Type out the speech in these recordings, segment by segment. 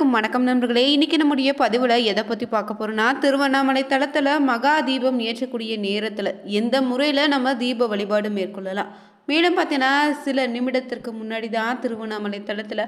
அனைவருக்கும் வணக்கம் நண்பர்களே. இன்னைக்கு நம்முடைய பதிவில் எதை பற்றி பார்க்க போகிறோன்னா திருவண்ணாமலை தளத்தில் மகா தீபம் ஏற்றக்கூடிய நேரத்தில் எந்த முறையில் நம்ம தீப வழிபாடு மேற்கொள்ளலாம்? மேலும் பார்த்தீங்கன்னா சில நிமிடத்திற்கு முன்னாடி தான் திருவண்ணாமலை தளத்தில்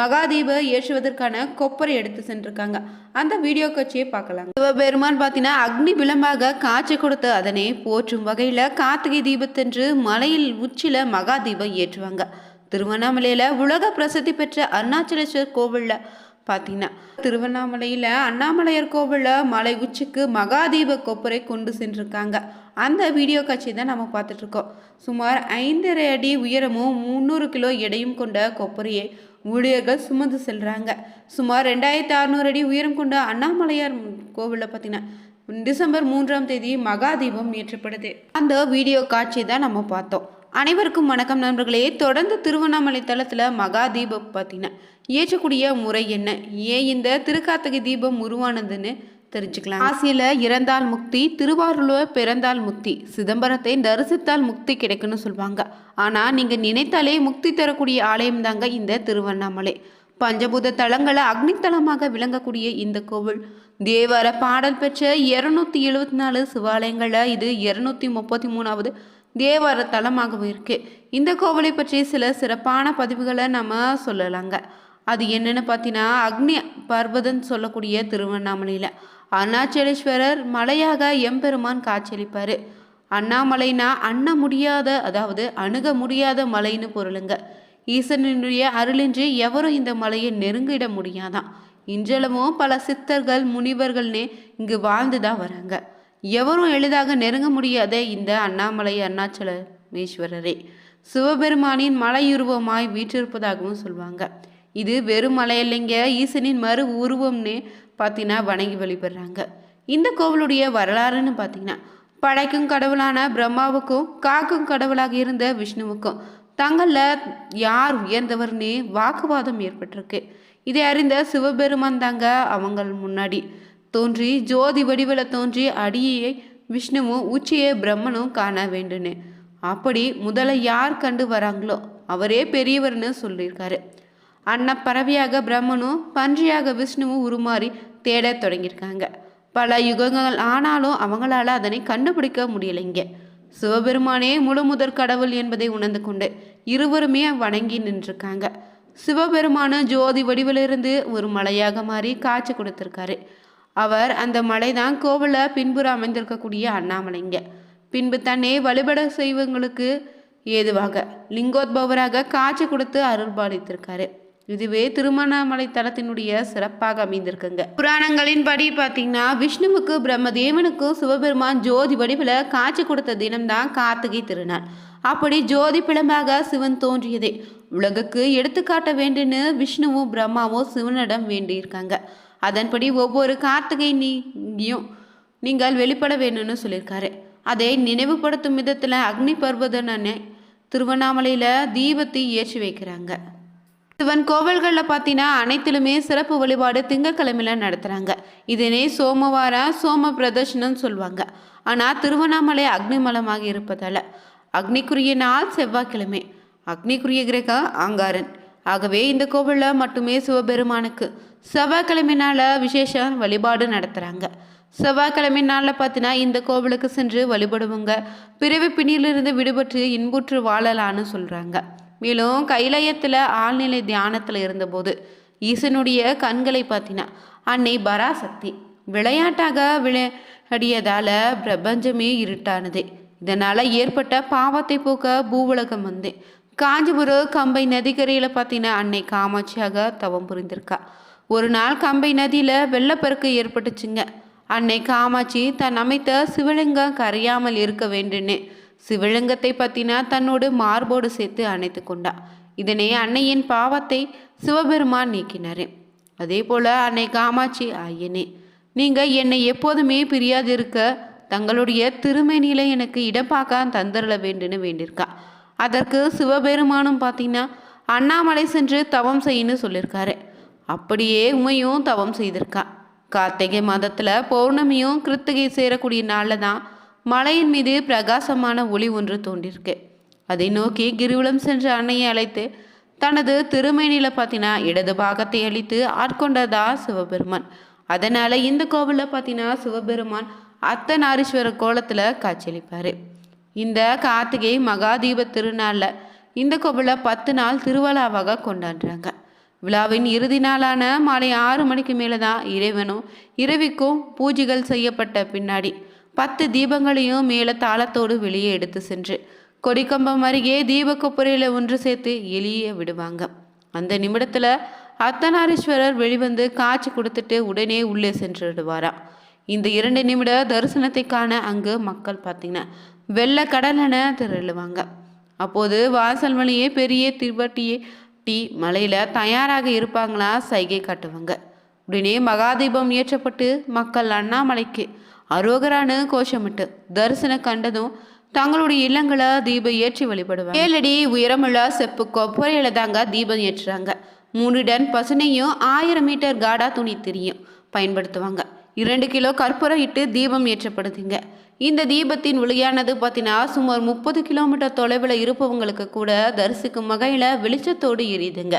மகா தீப ஏற்றுவதற்கான கொப்பரை எடுத்து சென்றிருக்காங்க. அந்த வீடியோ காட்சியை பார்க்கலாம். சிவபெருமான் பார்த்தீங்கன்னா அக்னி விளம்பாக காட்சி கொடுத்து அதனை போற்றும் வகையில் கார்த்திகை தீபத்தன்று மலையில் உச்சியில் மகா தீபம் ஏற்றுவாங்க. திருவண்ணாமலையில் உலக பிரசித்தி பெற்ற அருணாச்சலேஸ்வர் கோவிலில் பார்த்தீங்கன்னா திருவண்ணாமலையில் அண்ணாமலையார் கோவிலில் மலை உச்சிக்கு மகாதீப கொப்பரை கொண்டு சென்றிருக்காங்க. அந்த வீடியோ காட்சி தான் நம்ம பார்த்துட்ருக்கோம். சுமார் ஐந்தரை அடி உயரமும் முந்நூறு கிலோ எடையும் கொண்ட கொப்பரையை ஊழியர்கள் சுமந்து செல்கிறாங்க சுமார் ரெண்டாயிரத்தி அறநூறு அடி உயரம் கொண்ட அண்ணாமலையார் கோவிலில் பார்த்தீங்கன்னா டிசம்பர் மூன்றாம் தேதி மகாதீபம் ஏற்றப்படுது. அந்த வீடியோ காட்சி தான் நம்ம பார்த்தோம். அனைவருக்கும் வணக்கம் நண்பர்களே. தொடர்ந்து திருவண்ணாமலை தளத்தில் மகா தீபம் பார்த்தீங்கன்னா ஏற்றக்கூடிய முறை என்ன? ஏன் இந்த திருக்கார்த்திகை தீபம் உருவானதுன்னு தெரிஞ்சுக்கலாம். ஆசியில் இறந்தால் முக்தி திருவாரூரில் பிறந்தால் முக்தி சிதம்பரத்தை தரிசித்தால் முக்தி கிடைக்குன்னு சொல்லுவாங்க ஆனால் நீங்கள் நினைத்தாலே முக்தி தரக்கூடிய ஆலயம் தாங்க இந்த திருவண்ணாமலை. பஞ்சபூத தலங்களை அக்னித்தலமாக விளங்கக்கூடிய இந்த கோவில். தேவார பாடல் பெற்ற இருநூத்தி எழுபத்தி நாலு சிவாலயங்களில் இது இருநூத்தி முப்பத்தி மூணாவது தேவார தலமாகவும் இருக்குது இந்த கோவிலை பற்றி சில சிறப்பான பதிவுகளை நம்ம சொல்லலாங்க. அது என்னென்னு பார்த்தீங்கன்னா அக்னி பர்வதன் சொல்லக்கூடிய திருவண்ணாமலையில். அருணாச்சலேஸ்வரர் மலையாக எம்பெருமான் காட்சியளிப்பார். அண்ணாமலைனா அண்ண முடியாத அதாவது அணுக முடியாத மலைன்னு பொருளுங்க. ஈசனுடைய அருளின்றி எவரும் இந்த மலையை நெருங்கிட முடியாதான். இன்றளவும் பல சித்தர்கள் முனிவர்கள்னே இங்கு வாழ்ந்து தான் வராங்க. எவரும் எளிதாக நெருங்க முடியாத இந்த அண்ணாமலை அருணாச்சலேஸ்வரரே சிவபெருமானின் மலையுருவமாய் வீற்றிருப்பதாகவும் சொல்லுவாங்க இது வெறும் மலை இல்லைங்க ஈசனின் மறு உருவம்னு பார்த்தீங்கன்னா வணங்கி வழிபடுறாங்க இந்த கோவிலுடைய வரலாறுன்னு பார்த்தீங்கன்னா படைக்கும் கடவுளான பிரம்மாவுக்கும் காக்கும் கடவுளாக இருந்த விஷ்ணுவுக்கும் தங்களில் யார் உயர்ந்தவர்னு வாக்குவாதம் ஏற்பட்டிருக்கு. இதை அறிந்த சிவபெருமான் தாங்க அவங்கள் முன்னாடி. தோன்றி ஜோதி வடிவில் தோன்றி அடியை விஷ்ணுவும் உச்சியை பிரம்மனும் காண வேண்டுன்னு அப்படி முதல்ல யார் கண்டு வராங்களோ அவரே பெரியவர்னு சொல்லியிருக்காரு. அன்னப்பறவையாக பிரம்மனும் பன்றியாக விஷ்ணுவும் உருமாறி தேட தொடங்கியிருக்காங்க. பல யுகங்கள் ஆனாலும் அவங்களால அதனை கண்டுபிடிக்க முடியலைங்க சிவபெருமானே முழு முதற் கடவுள் என்பதை உணர்ந்து கொண்டு இருவருமே வணங்கி நின்றுருக்காங்க. சிவபெருமான ஜோதி வடிவிலிருந்து ஒரு மலையாக மாறி காட்சி கொடுத்துருக்காரு. அவர் அந்த மலை தான் கோவிலில் அமைந்திருக்கக்கூடிய அண்ணாமலைங்க. பின்பு தன்னை வழிபட செய்வங்களுக்கு ஏதுவாக லிங்கோத்பவராக காட்சி கொடுத்து அருள்பாலித்திருக்காரு. இதுவே திருமணாமலை தலத்தினுடைய சிறப்பாக அமைந்திருக்குங்க. புராணங்களின் படி பார்த்தீங்கன்னா விஷ்ணுவுக்கு பிரம்மதேவனுக்கும் சிவபெருமான் ஜோதி வடிவில் காட்சி கொடுத்த தினம்தான் கார்த்திகை திருநாள். அப்படி ஜோதி பிளம்பாக சிவன் தோன்றியதே. உலகுக்கு எடுத்துக்காட்ட வேண்டுன்னு விஷ்ணுவும் பிரம்மாவும் சிவனிடம் வேண்டியிருக்காங்க. அதன்படி ஒவ்வொரு கார்த்திகை நீங்கியும் நீங்கள் வெளிப்பட வேணும்னு சொல்லியிருக்காரு. அதை நினைவுபடுத்தும் விதத்தில் அக்னி பர்வதனனை திருவண்ணாமலையில் தீபத்தை ஏற்றி வைக்கிறாங்க. சிவன் கோவில்களில் பார்த்தீங்கன்னா அனைத்திலுமே சிறப்பு வழிபாடு திங்கக்கிழமையில் நடத்துகிறாங்க இதனை சோமவார சோம பிரதர்ஷனம் சொல்லுவாங்க. ஆனால் திருவண்ணாமலை அக்னிமலமாக இருப்பதால் அக்னிக்குரிய நாள் செவ்வாய்க்கிழமை. அக்னிக்குரிய கிரகம் ஆங்காரன் ஆகவே இந்த கோவிலில் மட்டுமே சிவபெருமானுக்கு செவ்வாய்க்கிழமை நாளில் விசேஷ வழிபாடு நடத்துகிறாங்க செவ்வாய்க்கிழமை நாளில் பார்த்தீங்கன்னா இந்த கோவிலுக்கு சென்று வழிபடுவோங்க. பிறவி பிணியிலிருந்து விடுபட்டு இன்புற்று வாழலான்னு சொல்கிறாங்க மேலும் கைலயத்தில் ஆழ்நிலை தியானத்தில் இருந்தபோது ஈசனுடைய கண்களை பார்த்தீங்கன்னா அன்னை பராசக்தி விளையாட்டாக விளையாடியதால் பிரபஞ்சமே இருட்டானது. இதனால் ஏற்பட்ட பாவத்தை போக்க பூவுலகம் வந்து காஞ்சிபுரம் கம்பை நதிக்கரையில் பார்த்தீங்கன்னா அன்னை காமாட்சியாக தவம் புரிந்திருக்கா. ஒரு நாள் கம்பை நதியில் வெள்ளப்பெருக்கு ஏற்பட்டுச்சுங்க. அன்னை காமாட்சி தன் அமைத்த சிவலிங்கம் கரையாமல் இருக்க வேண்டுன்னு சிவலிங்கத்தை பற்றினா தன்னோடு மார்போடு சேர்த்து அணைத்து கொண்டா. இதனை அன்னையின் பாவத்தை சிவபெருமான் நீக்கினார். அதே போல் அன்னை காமாட்சி ஐயனே நீங்கள் என்னை எப்போதுமே பிரியாது இருக்க தங்களுடைய திருமணியில் எனக்கு இடப்பாக்க தந்தரல வேண்டுன்னு வேண்டியிருக்கா. அதற்கு சிவபெருமானும் பார்த்தீங்கன்னா அண்ணாமலை சென்று தவம் செய்யன்னு சொல்லியிருக்காரு அப்படியே உமையும் தவம் செய்திருக்கா. கார்த்திகை மாதத்தில் பௌர்ணமியும் கிருத்திகை சேரக்கூடிய நாளில் தான் மலையின் மீது பிரகாசமான ஒளி ஒன்று தோன்றிருக்கு. அதை நோக்கி கிரிவலம் சென்ற அன்னையை அழைத்து தனது திருமேனியில் பார்த்தீங்கன்னா இடது பாகத்தை அழித்து ஆட்கொண்டதா சிவபெருமான். அதனால் இந்த கோவிலில் பார்த்தீங்கன்னா சிவபெருமான் அர்த்தநாரீஸ்வரர் கோலத்தில் காட்சியளிப்பார். இந்த கார்த்திகை மகாதீப திருநாளில் இந்த கோவிலில் பத்து நாள் திருவிழாவாக கொண்டாடுறாங்க. விழாவின் இறுதி நாளான மாலை ஆறு மணிக்கு மேலே தான் இறைவனும் இரவிக்கும் பூஜைகள் செய்யப்பட்ட பின்னாடி பத்து தீபங்களையும் மேலே தாளத்தோடு வெளியே எடுத்து சென்று கொடிக்கம்பம் அருகே தீப ஒன்று சேர்த்து எளிய விடுவாங்க. அந்த நிமிடத்தில் அர்த்தநாரீஸ்வரர் வெளிவந்து காட்சி கொடுத்துட்டு உடனே உள்ளே சென்று விடுவாராம் இந்த இரண்டு நிமிட தரிசனத்தை காண அங்கு மக்கள் பார்த்தீங்கன்னா வெள்ள கடலென திரளுவாங்க. அப்போது வாசல் வழியே பெரிய திருவட்டியே டீ மலையில் தயாராக இருப்பாங்களா சைகை காட்டுவாங்க. உடனே மகாதீபம் ஏற்றப்பட்டு மக்கள் அண்ணாமலைக்கு அரோகரானு கோஷமிட்டு தரிசனம் கண்டதும் தங்களுடைய இல்லங்களை தீபம் ஏற்றி வழிபடுவாங்க. ஏழடி உயரமுள்ள செப்பு கொப்பரையில தாங்க தீபம் ஏற்றுறாங்க. மூணு டன் பசுனையும் ஆயிரம் மீட்டர் காடா துணி திரியும் பயன்படுத்துவாங்க. இரண்டு கிலோ கற்பூரம் இட்டு தீபம் ஏற்றப்படுதுங்க. இந்த தீபத்தின் ஒளியானது பார்த்தீங்கன்னா சுமார் முப்பது கிலோமீட்டர் தொலைவில் இருப்பவங்களுக்கு கூட தரிசிக்கும் வகையில் வெளிச்சத்தோடு எரியுதுங்க.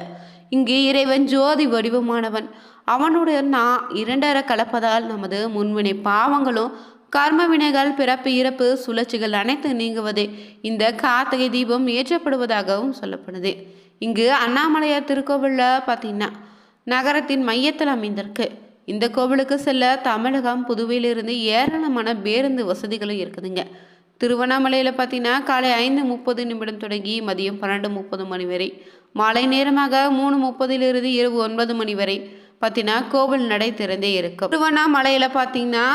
இங்கு இறைவன் ஜோதி வடிவமானவன். அவனுடைய நான் இரண்டரை கலப்பதால் நமது முன்வினை பாவங்களும் கர்ம வினைகள் பிறப்பு இறப்பு சுழற்சிகள் அனைத்து நீங்குவதே இந்த கார்த்திகை தீபம் ஏற்றப்படுவதாகவும் சொல்லப்படுது. இங்கு அண்ணாமலையார் திருக்கோவிலில் பார்த்தீங்கன்னா நகரத்தின் மையத்தில் அமைந்திருக்கு. இந்த கோவிலுக்கு செல்ல தமிழகம் புதுவையிலிருந்து ஏராளமான பேருந்து வசதிகளும் இருக்குதுங்க. திருவண்ணாமலையில் பார்த்தீங்கன்னா காலை ஐந்து முப்பது நிமிடம் தொடங்கி மதியம் பன்னெண்டு முப்பது மணி வரை. மாலை நேரமாக மூணு முப்பதிலிருந்து இரவு ஒன்பது மணி வரை பார்த்தீங்கன்னா கோவில் நடை திறந்தே இருக்கும். திருவண்ணாமலையில் பார்த்தீங்கன்னா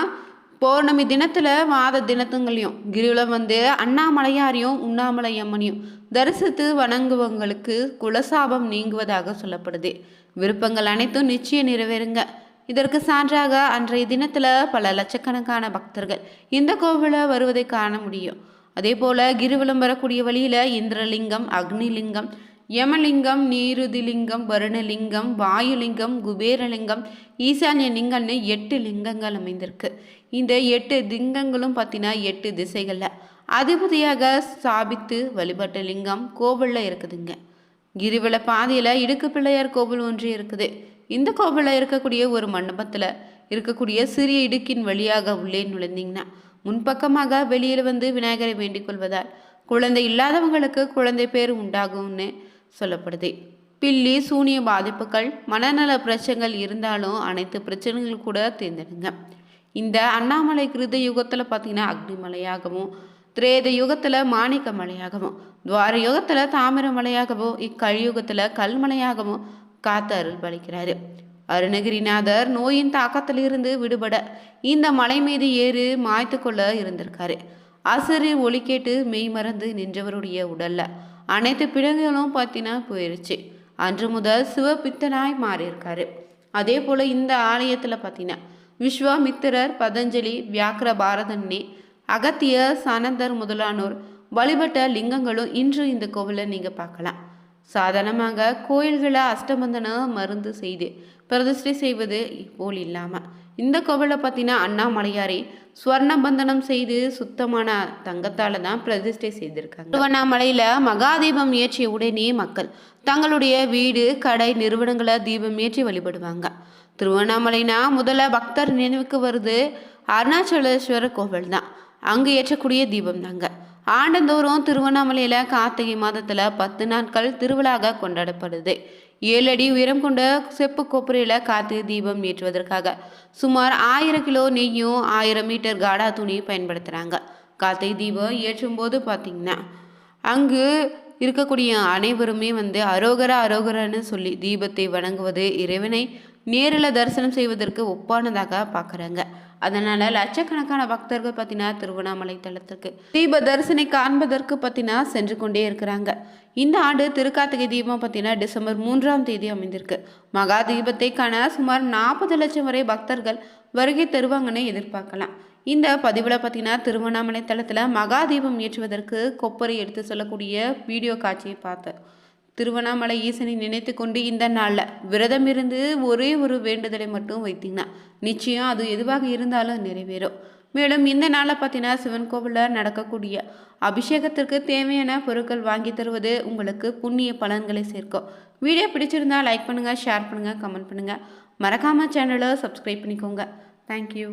பௌர்ணமி தினத்தில் மாத தினத்துங்களையும் கிரிவலம் வந்து அண்ணாமலையாரையும் உண்ணாமலை அம்மனையும் தரிசித்து வணங்குவங்களுக்கு குலசாபம் நீங்குவதாக சொல்லப்படுது. விருப்பங்கள் அனைத்தும் நிச்சயம் நிறைவேறுங்க. இதற்கு சான்றாக அன்றைய தினத்தில் பல லட்சக்கணக்கான பக்தர்கள் இந்த கோவிலில் வருவதை காண முடியும். அதே போல் கிரிவலம் வரக்கூடிய வழியில் இந்திரலிங்கம் அக்னிலிங்கம் யமலிங்கம் நீருதிலிங்கம் வருணலிங்கம் வாயுலிங்கம் குபேரலிங்கம் ஈசான்ய லிங்கம்னு எட்டு லிங்கங்கள் அமைந்திருக்கு. இந்த எட்டு லிங்கங்களும் பார்த்தீங்கன்னா எட்டு திசைகளில். அதிபதியாக ஸ்தாபித்து வழிபட்ட லிங்கம் கோவிலில் இருக்குதுங்க. கிரிவல பாதையில் இடுக்கு பிள்ளையார் கோவில் ஒன்று இருக்குது. இந்த கோவிலில் இருக்கக்கூடிய ஒரு மண்டபத்தில் இருக்கக்கூடிய சிறிய இடுக்கின் வழியாக உள்ளே நுழைந்தீங்கன்னா முன்பக்கமாக வெளியில் வந்து விநாயகரை வேண்டிக் கொள்வதால் குழந்தை இல்லாதவங்களுக்கு குழந்தை பேர் உண்டாகும்னு சொல்லப்படுது. பில்லி சூனிய பாதிப்புகள் மனநல பிரச்சனைகள் இருந்தாலும் அனைத்து பிரச்சனைகள் கூட தேர்ந்தெடுங்க. இந்த அண்ணாமலை கிருத யுகத்தில் பார்த்தீங்கன்னா அக்னிமலையாகவும் திரேத யுகத்தில் மாணிக்க மலையாகவும் துவார யுகத்தில் தாமிர மலையாகவும் இக்கழியுகத்தில் கல்மலையாகவும் காத்து அருள் பலிக்கிறாரு அருணகிரிநாதர் நோயின் தாக்கத்திலிருந்து விடுபட இந்த மலை மீது ஏறு மாய்த்து கொள்ள இருந்திருக்காரு. அசரில் ஒளி கேட்டு மெய் மறந்து நின்றவருடைய உடல்ல அனைத்து பிடங்களும் பார்த்தீங்கன்னா போயிருச்சு. அன்று முதல் சிவபித்தனாய் மாறியிருக்காரு. அதே போல் இந்த ஆலயத்தில் பார்த்தீங்கன்னா விஸ்வாமித்திரர் பதஞ்சலி வியாக்கிர பாரதன்னே அகத்திய சனந்தர் முதலானோர் வழிபட்ட லிங்கங்களும் இன்று இந்த கோவிலை நீங்கள் பார்க்கலாம். சாதாரணமாக கோயில்களை அஷ்டபந்தன மருந்து செய்து பிரதிஷ்டை செய்வது போல் இல்லாமல் இந்த கோவிலில் பார்த்தீங்கன்னா அண்ணாமலையாரை ஸ்வர்ணபந்தனம் செய்து சுத்தமான தங்கத்தால் தான் பிரதிஷ்டை செய்திருக்காங்க. திருவண்ணாமலையில் மகாதீபம் ஏற்றிய உடனே மக்கள் தங்களுடைய வீடு கடை நிறுவனங்களை தீபம் ஏற்றி வழிபடுவாங்க. திருவண்ணாமலைனா முதல்ல பக்தர் நினைவுக்கு வருது அருணாச்சலேஸ்வரர் கோவில் தான் அங்கே ஏற்றக்கூடிய தீபம் தாங்க ஆண்டந்தோறும் திருவண்ணாமலையில் கார்த்திகை மாதத்தில் பத்து நாட்கள் திருவிழாக கொண்டாடப்படுது. ஏழு அடி உயரம் கொண்ட செப்பு கொப்பரையில் கார்த்திகை தீபம் ஏற்றுவதற்காக சுமார் ஆயிரம் கிலோ நெய்யும் ஆயிரம் மீட்டர் காடா துணி பயன்படுத்துகிறாங்க கார்த்திகை தீபம் ஏற்றும் போது பார்த்திங்கன்னா அங்கு இருக்கக்கூடிய அனைவருமே வந்து அரோகரா அரோகரன்னு சொல்லி தீபத்தை வணங்குவது இறைவனை நேரில் தரிசனம் செய்வதற்கு ஒப்பானதாக பார்க்குறாங்க அதனால் லட்சக்கணக்கான பக்தர்கள் பார்த்தீங்கன்னா திருவண்ணாமலை தலத்துக்கு தீப தரிசனை காண்பதற்கு பார்த்தீங்கன்னா சென்று கொண்டே இருக்கிறாங்க. இந்த ஆண்டு திருக்கார்த்திகை தீபம் பார்த்தீங்கன்னா டிசம்பர் மூன்றாம் தேதி அமைந்திருக்கு. மகா தீபத்தை காண சுமார் நாற்பது லட்சம் வரை பக்தர்கள் வருகை தருவாங்கன்னு எதிர்பார்க்கலாம். இந்த பதிவில் பார்த்தீங்கன்னா திருவண்ணாமலை தளத்தில் மகா தீபம் ஏற்றுவதற்கு கொப்பரை எடுத்து சொல்லக்கூடிய வீடியோ காட்சியை பார்த்தேன் திருவண்ணாமலை ஈசனை நினைத்து கொண்டு இந்த நாளில் விரதம் இருந்து ஒரே ஒரு வேண்டுதலை மட்டும் வைத்தீங்கன்னா நிச்சயம் அது எதுவாக இருந்தாலும் நிறைவேறும். மேலும் இந்த நாளில் பார்த்தீங்கன்னா சிவன் கோவிலில் நடக்கக்கூடிய அபிஷேகத்திற்கு தேவையான பொருட்கள் வாங்கி தருவது உங்களுக்கு புண்ணிய பலன்களை சேர்க்கும். வீடியோ பிடிச்சிருந்தா லைக் பண்ணுங்கள் ஷேர் பண்ணுங்கள் கமெண்ட் பண்ணுங்கள் மறக்காமல் சேனலை சப்ஸ்கிரைப் பண்ணிக்கோங்க. தேங்க்யூ